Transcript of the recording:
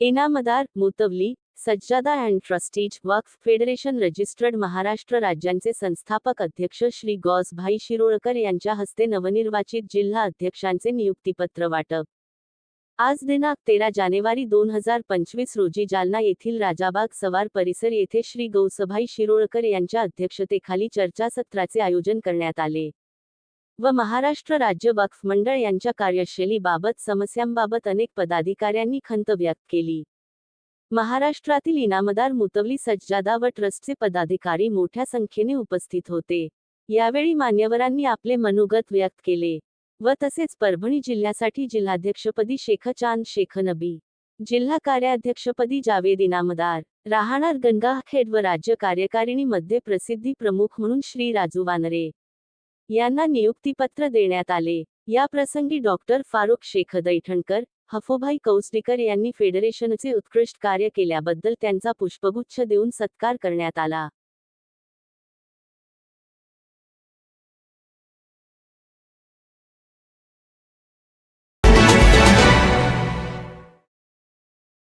इनामदार मुतवली सज्जादा and trustees वक्फ फेडरेशन रजिस्टर्ड महाराष्ट्र राज्यांचे संस्थापक अध्यक्ष श्री गौसभाई शिरोळकर यांच्या हस्ते नवनिर्वाचित जिल्हा अध्यक्षांचे नियुक्तीपत्र वाटप. आज दिनांक तेरा जानेवारी दोन हजार पंचवीस रोजी जालना येथील राजाबाग सवार परिसर येथे श्री गौसभाई शिरोळकर यांच्या अध्यक्षतेखाली चर्चासत्राचे आयोजन करण्यात आले. व महाराष्ट्र राज्य वक्फ मंडळ यांच्या कार्यशैलीबाबत समस्यांबाबत अनेक पदाधिकाऱ्यांनी खंत व्यक्त केली. महाराष्ट्रातील इनामदार मुतवली सज्जादा व ट्रस्टचे पदाधिकारी मोठ्या संख्येने उपस्थित होते. यावेळी मान्यवरांनी आपले मनोगत व्यक्त केले व तसेच परभणी जिल्ह्यासाठी जिल्हाध्यक्षपदी शेख चांद शेख नबी जिल्हा कार्याध्यक्षपदी जावेद इनामदार राहणार गंगाखेड व राज्य कार्यकारिणी मध्ये प्रसिद्धी प्रमुख म्हणून श्री राजू वानरे यांना नियुक्तीपत्र देण्यात आले. या प्रसंगी डॉक्टर फारुख शेख दैठणकर हफोभाई कौसडीकर यांनी फेडरेशनचे उत्कृष्ट कार्य केल्याबद्दल त्यांचा पुष्पगुच्छ देऊन सत्कार करण्यात आला.